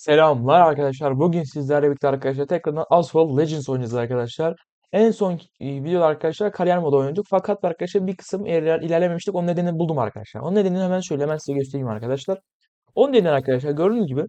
Selamlar arkadaşlar. Bugün sizlerle birlikte arkadaşlar tekrardan Asphalt Legends oynayacağız arkadaşlar. En son e, videoda arkadaşlar kariyer modu oynadık. Fakat arkadaşlar bir kısım iler, ilerlememiştik. Onun nedenini buldum arkadaşlar. Onun nedenini hemen şöyle hemen size göstereyim arkadaşlar. Onun nedeni arkadaşlar gördüğünüz gibi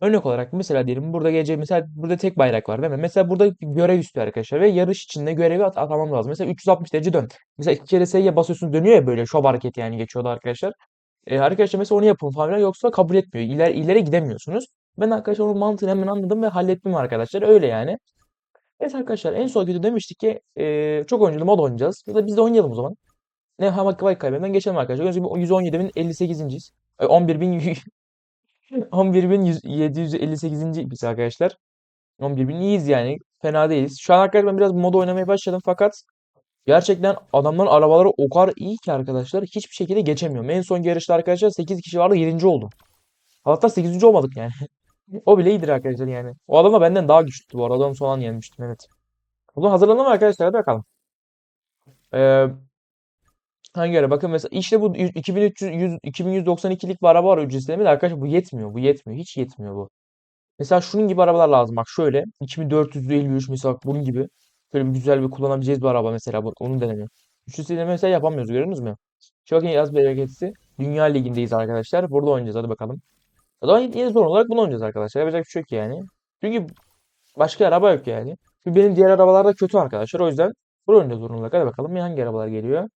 örnek olarak mesela diyelim burada gece mesela burada tek bayrak var değil mi? Mesela burada görev istiyor arkadaşlar ve yarış içinde görevi at atamam lazım. Mesela 360 derece dön. Mesela iki kere S'ye basıyorsun dönüyor ya böyle şov hareketi yani geçiyordu arkadaşlar. E, arkadaşlar mesela onu yapın falan yoksa kabul etmiyor. İler, ileri gidemiyorsunuz. Ben arkadaşlar onun mantığını hemen anladım ve hallettim arkadaşlar. Öyle yani. Evet arkadaşlar en son videoda demiştik ki e, çok oyunculu mod oynayacağız. Ya da biz de oynayalım o zaman. Ne ha bak bak kaybeden geçelim arkadaşlar. Gördüğünüz gibi 117.058. E, 11.000 11.758. biz arkadaşlar. 11.000 iyiyiz yani. Fena değiliz. Şu an arkadaşlar ben biraz mod oynamaya başladım fakat gerçekten adamların arabaları o kadar iyi ki arkadaşlar hiçbir şekilde geçemiyorum. En son yarışta arkadaşlar 8 kişi vardı 7. oldum. Hatta 8. olmadık yani. O bile iyidir arkadaşlar yani. O adam da benden daha güçlüydü bu arada. Adamı son an yenmiştim evet. Zaman hazırlanalım arkadaşlar? Hadi bakalım. Ee, hangi ara? Bakın mesela işte bu 2300 100, 2192'lik bir araba var ücretsizleme de arkadaşlar bu yetmiyor. Bu yetmiyor. Hiç yetmiyor bu. Mesela şunun gibi arabalar lazım. Bak şöyle 2453 mesela bunun gibi. Böyle bir güzel bir kullanabileceğiz bir araba mesela. Onu denemiyor. Ücretsizleme mesela yapamıyoruz. Görüyorsunuz mu? Çok iyi yaz bereketisi. Dünya Ligi'ndeyiz arkadaşlar. Burada oynayacağız. Hadi bakalım. O zaman yine zor olarak bunu oynayacağız arkadaşlar. Yapacak bir şey yok yani. Çünkü başka araba yok yani. Çünkü benim diğer arabalar da kötü arkadaşlar. O yüzden bunu oynayacağız zor olarak. Hadi bakalım hangi arabalar geliyor.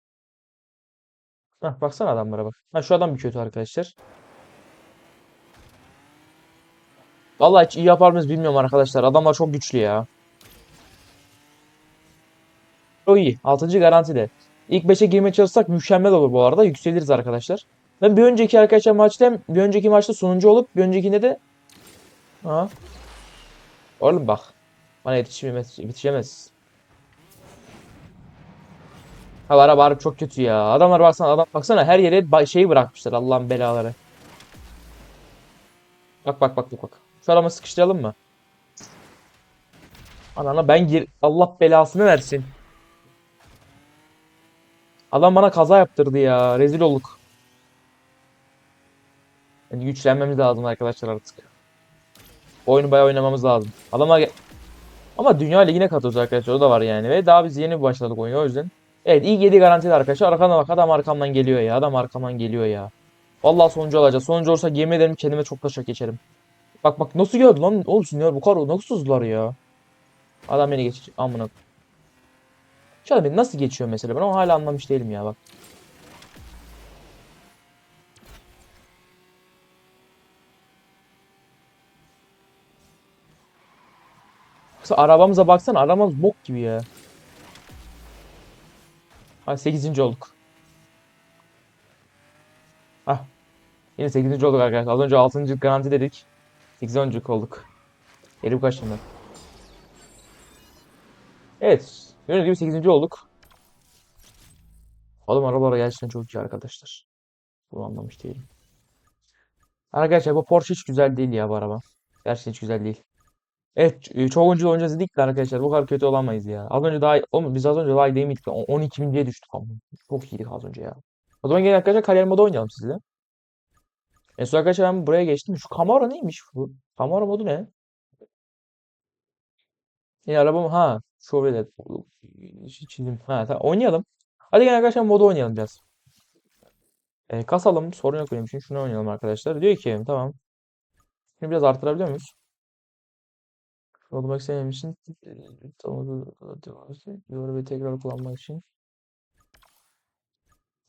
Hah baksana adamlara bak. Ha şu adam bir kötü arkadaşlar. Vallahi hiç iyi yapar mıyız bilmiyorum arkadaşlar. Adamlar çok güçlü ya. Çok iyi. 6. garantide. İlk 5'e girmeye çalışsak mükemmel olur bu arada. Yükseliriz arkadaşlar. Ben bir önceki arkadaşlar maçta hem bir önceki maçta sonuncu olup bir öncekinde de ha. Oğlum bak. Bana yetişemez, yetişemez. Ha araba harbi çok kötü ya. Adamlar baksana adam baksana her yere şeyi bırakmışlar Allah'ın belaları. Bak bak bak bak bak. Şu adamı sıkıştıralım mı? Anana ben gir Allah belasını versin. Adam bana kaza yaptırdı ya. Rezil olduk. Yani güçlenmemiz lazım arkadaşlar artık. Oyunu bayağı oynamamız lazım. Adamlar ama Dünya Ligi'ne katılıyoruz arkadaşlar. O da var yani. Ve daha biz yeni başladık oyuna o yüzden. Evet ilk 7 garantili arkadaşlar. Arkamdan bak adam arkamdan geliyor ya. Adam arkamdan geliyor ya. Vallahi sonuncu olacağız. Sonuncu olursa yemin ederim kendime çok taşak geçerim. Bak bak nasıl geldi lan? Olsun ya bu kadar nasıl hızlılar ya. Adam beni geç. Amına. Şu adam beni nasıl geçiyor mesela? Ben onu hala anlamış değilim ya bak. Yoksa arabamıza baksana arabamız bok gibi ya. Ha 8. olduk. Hah. Yine 8. olduk arkadaşlar. Az önce 6. garanti dedik. 8. olduk. Elim kaçtığında. Evet. Gördüğünüz gibi 8. olduk. Oğlum arabalar gerçekten çok iyi arkadaşlar. Bunu anlamış değilim. Arkadaşlar bu Porsche hiç güzel değil ya bu araba. Gerçekten hiç güzel değil. Evet, e, çok oyuncu oynayacağız dedik de arkadaşlar bu kadar kötü olamayız ya. Az önce daha biz az önce daha iyi değil miydik? 12 birinciye düştük ama. Çok iyiydik az önce ya. O zaman gelin arkadaşlar kariyer modu oynayalım sizle. En son arkadaşlar ben buraya geçtim. Şu Camaro neymiş bu? Camaro modu ne? Yine arabam ha. Chevrolet. Çizim. Ha tamam oynayalım. Hadi gelin arkadaşlar modu oynayalım biraz. E, kasalım. Sorun yok benim için. Şunu oynayalım arkadaşlar. Diyor ki tamam. Şimdi biraz artırabiliyor muyuz? Olmak istemem için Yoru ve tekrar kullanmak için.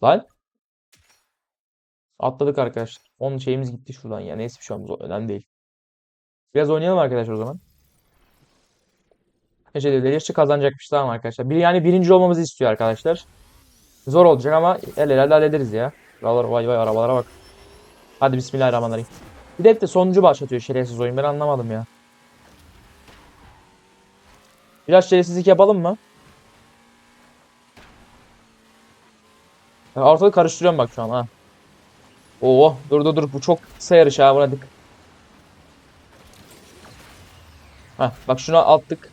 Lan. Atladık arkadaşlar. Onun şeyimiz gitti şuradan ya. Neyse bir şey Önemli değil. Biraz oynayalım arkadaşlar o zaman. Neşe dedi. Yarışı kazanacakmış. Tamam arkadaşlar. Bir, yani birinci olmamızı istiyor arkadaşlar. Zor olacak ama el ele hallederiz ya. Buralar vay vay arabalara bak. Hadi bismillahirrahmanirrahim. Bir de de sonuncu başlatıyor şerefsiz oyun. Ben anlamadım ya. Biraz şerefsizlik yapalım mı? Ya Ortalığı karıştırıyorum bak şu an ha. Oo dur dur dur bu çok kısa yarış ha buna dik. Ha bak şuna attık.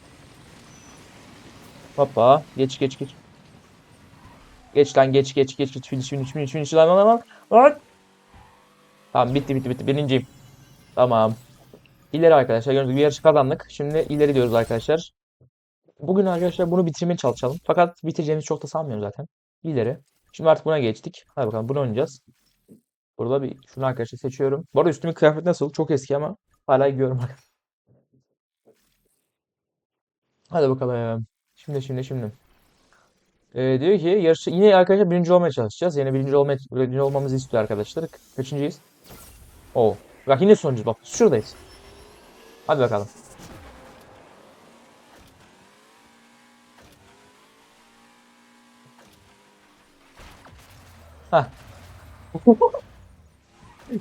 Hoppa geç geç geç. Geç lan geç geç geç geç finish finish finish finish lan lan lan. Lan. Tamam bitti bitti bitti birinciyim. Tamam. İleri arkadaşlar gördüğünüz gibi yarışı kazandık. Şimdi ileri diyoruz arkadaşlar. Bugün arkadaşlar bunu bitirmeye çalışalım. Fakat bitireceğimizi çok da sanmıyorum zaten. İleri. Şimdi artık buna geçtik. Hadi bakalım bunu oynayacağız. Burada bir şunu arkadaşlar seçiyorum. Bu arada üstümün kıyafet nasıl? Çok eski ama hala giyiyorum. Hadi bakalım. Şimdi şimdi şimdi. Ee, diyor ki yarışı yine arkadaşlar birinci olmaya çalışacağız. Yine birinci olmaya birinci olmamızı istiyor arkadaşlar. Kaçıncıyız? Oo. Bak yine sonuncuyuz. Bak şuradayız. Hadi bakalım.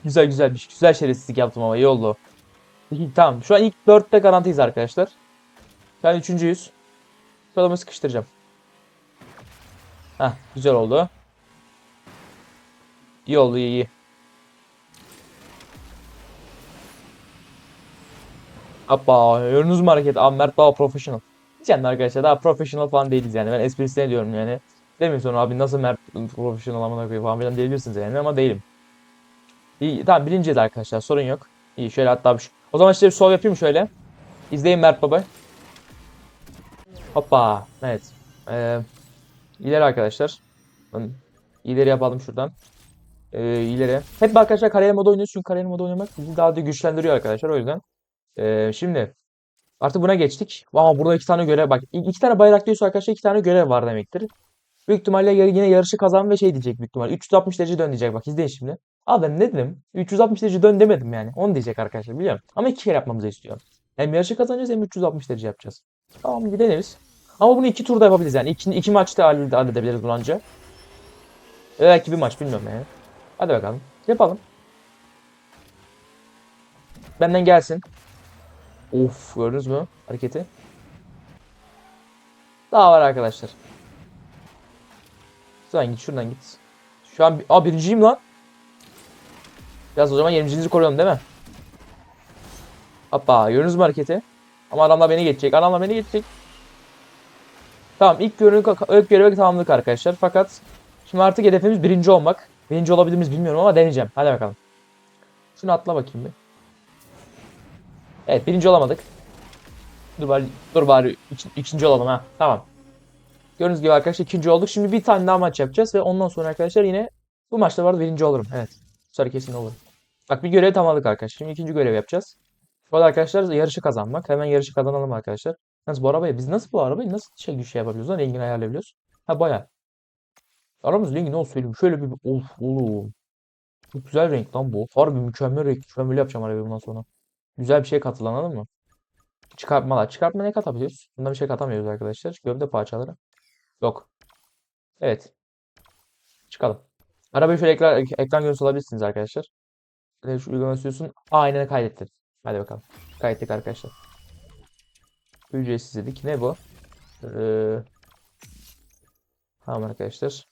Güzel güzel bir şey. Güzel şerefsizlik yaptım ama iyi oldu. Tamam. Şu an ilk dörtte garantiyiz arkadaşlar. Ben üçüncüyüz. Kolumu sıkıştıracağım. Heh, güzel oldu. İyi oldu iyi iyi. Hoppa gördünüz mü hareket? Abi Mert daha professional. Diyeceğim arkadaşlar daha professional falan değiliz yani. Ben esprisine diyorum yani. Demiyorsun sonra abi nasıl Mert professional amına koyayım falan filan diyebilirsiniz yani ama değilim. İyi tamam birinciyiz arkadaşlar sorun yok. İyi şöyle hatta bir O zaman işte bir sol yapayım şöyle. İzleyin Mert Baba. Hoppa. Evet. Ee, ileri arkadaşlar. İleri yapalım şuradan. Ee, ileri. Hep arkadaşlar kariyer modu oynuyoruz çünkü kariyer modu oynamak bizi daha da güçlendiriyor arkadaşlar o yüzden. Ee, şimdi artık buna geçtik. Ama burada iki tane görev bak. iki tane bayrak diyorsa arkadaşlar iki tane görev var demektir. Büyük ihtimalle yine yarışı kazan ve şey diyecek büyük ihtimalle. 360 derece dön diyecek bak izleyin şimdi. Abi ben ne dedim? 360 derece dön demedim yani. Onu diyecek arkadaşlar biliyorum. Ama iki kere yapmamızı istiyor. Hem yarışı kazanacağız hem 360 derece yapacağız. Tamam deneriz. Ama bunu iki turda yapabiliriz yani. İki, iki maçta halledebiliriz bunu anca. Belki bir maç bilmiyorum yani. Hadi bakalım. Yapalım. Benden gelsin. Of gördünüz mü hareketi? Daha var arkadaşlar. Şuradan git şuradan git. Şu an Aa, birinciyim lan. Biraz o zaman 20. koruyorum değil mi? Hoppa gördünüz mü hareketi? Ama adamlar beni geçecek. Adamlar beni geçecek. Tamam ilk görevi, ilk görevi tamamladık arkadaşlar. Fakat şimdi artık hedefimiz birinci olmak. Birinci olabilir bilmiyorum ama deneyeceğim. Hadi bakalım. Şunu atla bakayım bir. Evet birinci olamadık. Dur bari, dur bari iki- ikinci olalım ha. Tamam. Gördüğünüz gibi arkadaşlar ikinci olduk. Şimdi bir tane daha maç yapacağız ve ondan sonra arkadaşlar yine bu maçta var birinci olurum. Evet. Bu kesin olurum. Bak bir görev tamamladık arkadaşlar. Şimdi ikinci görev yapacağız. Bu arada arkadaşlar yarışı kazanmak. Hemen yarışı kazanalım arkadaşlar. Nasıl bu arabayı biz nasıl bu arabayı nasıl şey güç şey yapabiliyoruz lan rengini ayarlayabiliyoruz. Ha baya. Aramız rengi ne olsun söyleyeyim. Şöyle bir of oğlum. Çok güzel renk lan bu. Harbi mükemmel renk. Ben böyle yapacağım arabayı bundan sonra. Güzel bir şey katılan anladın mı? Çıkartmalar. Çıkartma ne katabiliyoruz? Bunda bir şey katamıyoruz arkadaşlar. Gövde parçaları. Yok. Evet. Çıkalım. Arabayı şöyle ekran, ekran görüntüsü alabilirsiniz arkadaşlar. Şöyle şu uygulama istiyorsun. Aynen kaydettim. Hadi bakalım. Kaydettik arkadaşlar. Ücretsiz dedik. Ne bu? Ee, tamam arkadaşlar.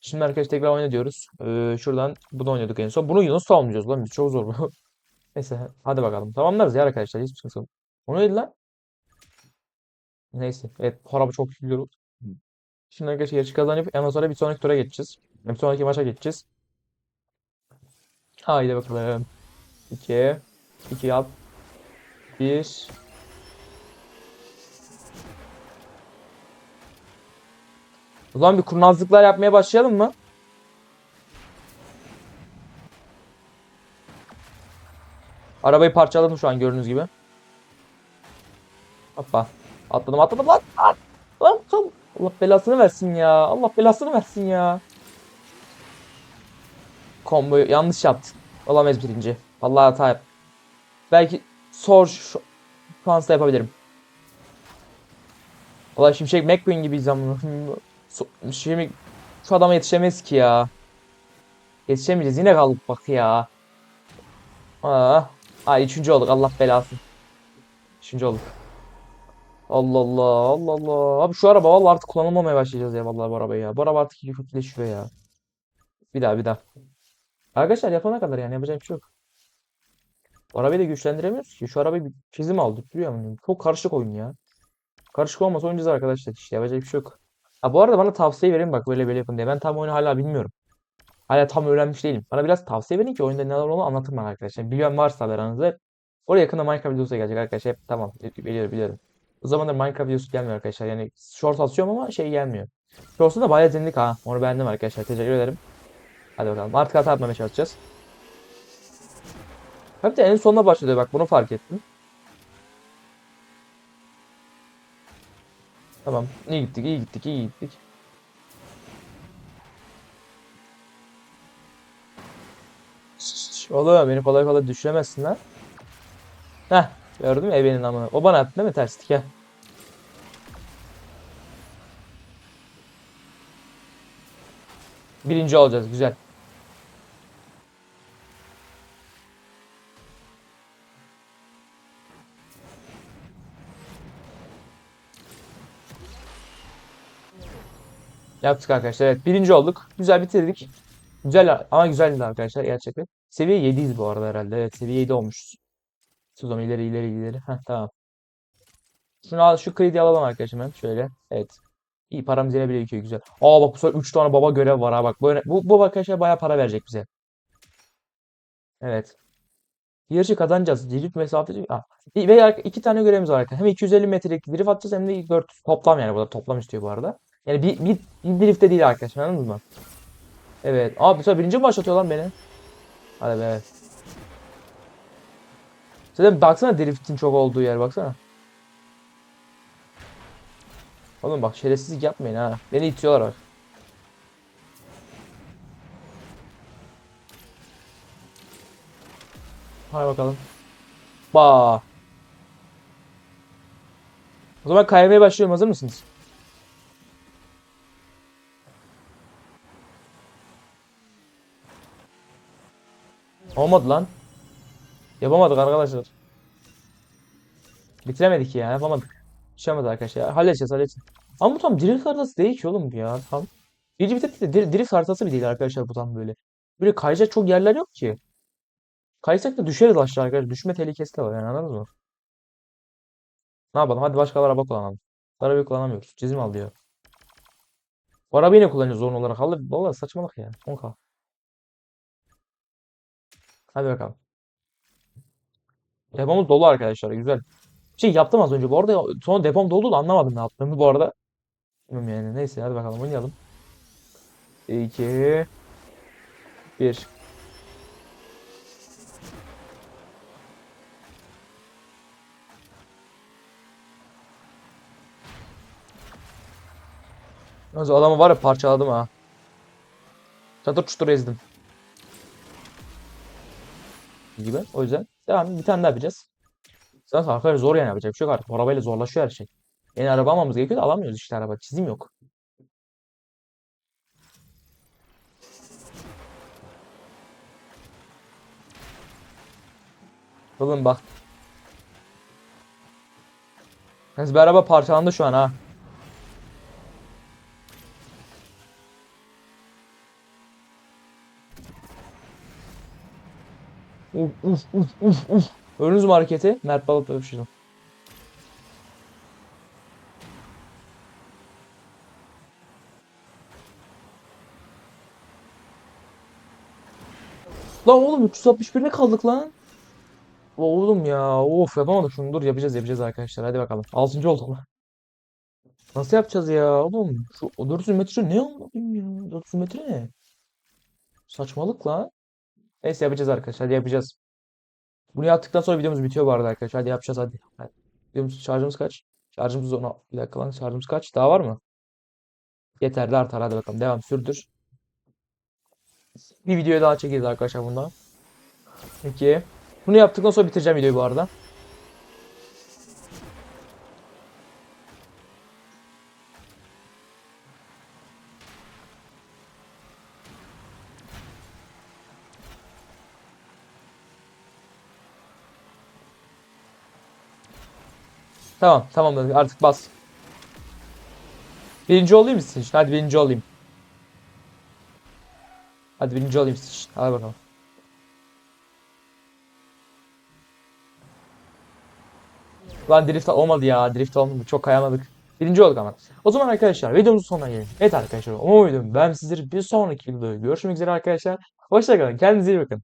Şimdi arkadaşlar tekrar oyna diyoruz. Ee, şuradan bunu oynadık en son. Bunu nasıl tamamlayacağız lan? Biz çok zor bu. Neyse hadi bakalım. Tamamlarız ya arkadaşlar. Hiçbir sıkıntı yok. O neydi lan? Neyse. Evet araba çok gidiyor. Şimdi arkadaşlar yarışı kazanıp ondan sonra bir sonraki tura geçeceğiz. Bir sonraki maça geçeceğiz. Haydi bakalım. 2 2 yap. 1 O zaman bir kurnazlıklar yapmaya başlayalım mı? Arabayı parçaladım şu an gördüğünüz gibi. Hoppa. Atladım atladım lan. Lan. Allah belasını versin ya. Allah belasını versin ya. Komboyu yanlış yaptın. Olamayız birinci. Vallahi hata yap. Belki sor şu, şu an yapabilirim. Valla Şimşek McQueen gibiyiz. So- Şimdi şu adama yetişemeyiz ki ya. Yetişemeyeceğiz. Yine kaldık bak ya. Aa, ay üçüncü olduk. Allah belasın. Üçüncü olduk. Allah Allah Allah Allah. Abi şu araba vallahi artık kullanılmamaya başlayacağız ya vallahi bu arabayı ya. Bu araba artık iyice kötüleşiyor ya. Bir daha bir daha. Arkadaşlar yapana kadar yani yapacak bir şey yok. Arabayı da güçlendiremiyoruz ki. Şu arabayı bir çizim aldık duruyor mu? Çok karışık oyun ya. Karışık olmasa oynayacağız arkadaşlar işte yapacak bir şey yok. Ha bu arada bana tavsiye verin bak böyle böyle yapın diye. Ben tam oyunu hala bilmiyorum. Hala tam öğrenmiş değilim. Bana biraz tavsiye verin ki oyunda neler olduğunu anlatın bana arkadaşlar. Bilen varsa aranızda Oraya yakında Minecraft videosu gelecek arkadaşlar. Hep tamam biliyorum biliyorum. O zamanlar Minecraft videosu gelmiyor arkadaşlar. Yani short atıyorum ama şey gelmiyor. Shorts'u da bayağı dinledik ha. Onu beğendim arkadaşlar. Teşekkür ederim. Hadi bakalım. Artık hata atmamaya çalışacağız. Hep de en sonuna başladı bak bunu fark ettim. Tamam. İyi gittik, iyi gittik, iyi gittik. Oğlum beni kolay kolay düşüremezsin lan. Heh, gördün mü ebenin amına. O bana attı değil mi terslik ya? Birinci olacağız, güzel. Yaptık arkadaşlar. Evet, birinci olduk. Güzel bitirdik. Güzel ama güzeldi arkadaşlar gerçekten. Seviye 7'yiz bu arada herhalde. Evet, seviye 7 olmuşuz. Suzom ileri ileri ileri. Heh, tamam. Şunu al, şu kredi alalım arkadaşım ben. Şöyle. Evet. İyi paramız yine bile birikiyor güzel. Aa bak bu sefer 3 tane baba görev var ha bak. Bu, bu, bu arkadaşlar bayağı para verecek bize. Evet. Yarışı kazanacağız. Cirit mesafesi. Ah. Bir- Veya iki tane görevimiz var. Hem 250 metrelik drift atacağız hem de 400. Toplam yani bu da toplam istiyor bu arada. Yani bir, bir, bir driftte değil arkadaşlar anladınız mı? Evet. Abi bu sefer birinci mi başlatıyor lan beni? Hadi be. Zaten baksana driftin çok olduğu yer baksana. Oğlum bak şerefsizlik yapmayın ha. Beni itiyorlar bak. Hadi bakalım. Ba. O zaman kaymaya başlıyorum. Hazır mısınız? Olmadı lan. Yapamadık arkadaşlar. Bitiremedik ya. Yapamadık. Yaşamadı arkadaşlar. Halledeceğiz halledeceğiz. Ama bu tam drift haritası değil ki oğlum ya. Tam. Birinci vites de dir- drift haritası bile değil arkadaşlar bu tam böyle. Böyle kayacak çok yerler yok ki. Kaysak da düşeriz aşağı arkadaşlar. Düşme tehlikesi de var yani anladınız mı? Ne yapalım? Hadi başka araba kullanalım. Arabayı kullanamıyoruz. Çizim al diyor. Bu arabayı ne kullanıyoruz zorunlu olarak? Vallahi saçmalık ya. 10k. Hadi bakalım. Depomuz dolu arkadaşlar. Güzel. Bir şey yaptım az önce. Bu arada sonra depom doldu da anlamadım ne yaptığımı bu arada. Bilmiyorum yani. Neyse hadi bakalım oynayalım. 2 1 Yalnız adamı var ya parçaladım ha. Çatır çutur ezdim. Gibi. O yüzden devam. Bir tane daha yapacağız. Zaten arkadaşlar zor yani yapacak bir şey yok artık. Arabayla zorlaşıyor her şey. Yeni araba almamız gerekiyor da alamıyoruz işte araba. Çizim yok. Oğlum bak. Yalnız bir araba parçalandı şu an ha. Uf uf uf uf uf. Gördünüz mü hareketi? Mert Balık'la öpüşürdüm. Lan oğlum 361'e kaldık lan. Oğlum ya of yapamadık şunu dur yapacağız yapacağız arkadaşlar hadi bakalım. 6. olduk lan. Nasıl yapacağız ya oğlum? Şu o 400 metre ne anlatayım ya? 400 metre ne? Saçmalık lan. Neyse yapacağız arkadaşlar hadi yapacağız. Bunu yaptıktan sonra videomuz bitiyor bu arada arkadaşlar. Hadi yapacağız hadi. hadi. Videomuz şarjımız kaç? Şarjımız ona bir dakika lan şarjımız kaç? Daha var mı? Yeterli artar hadi bakalım. Devam sürdür. Bir videoya daha çekeceğiz arkadaşlar bundan. Peki. Bunu yaptıktan sonra bitireceğim videoyu bu arada. Tamam tamam artık bas. Birinci olayım mı için? Hadi birinci olayım. Hadi birinci olayım için. Hadi bakalım. Lan drift olmadı ya. Drift olmadı. Çok kayamadık. Birinci olduk ama. O zaman arkadaşlar videomuzun sonuna gelelim. Evet arkadaşlar umarım ben sizleri bir sonraki videoda görüşmek üzere arkadaşlar. Hoşçakalın. Kendinize iyi bakın.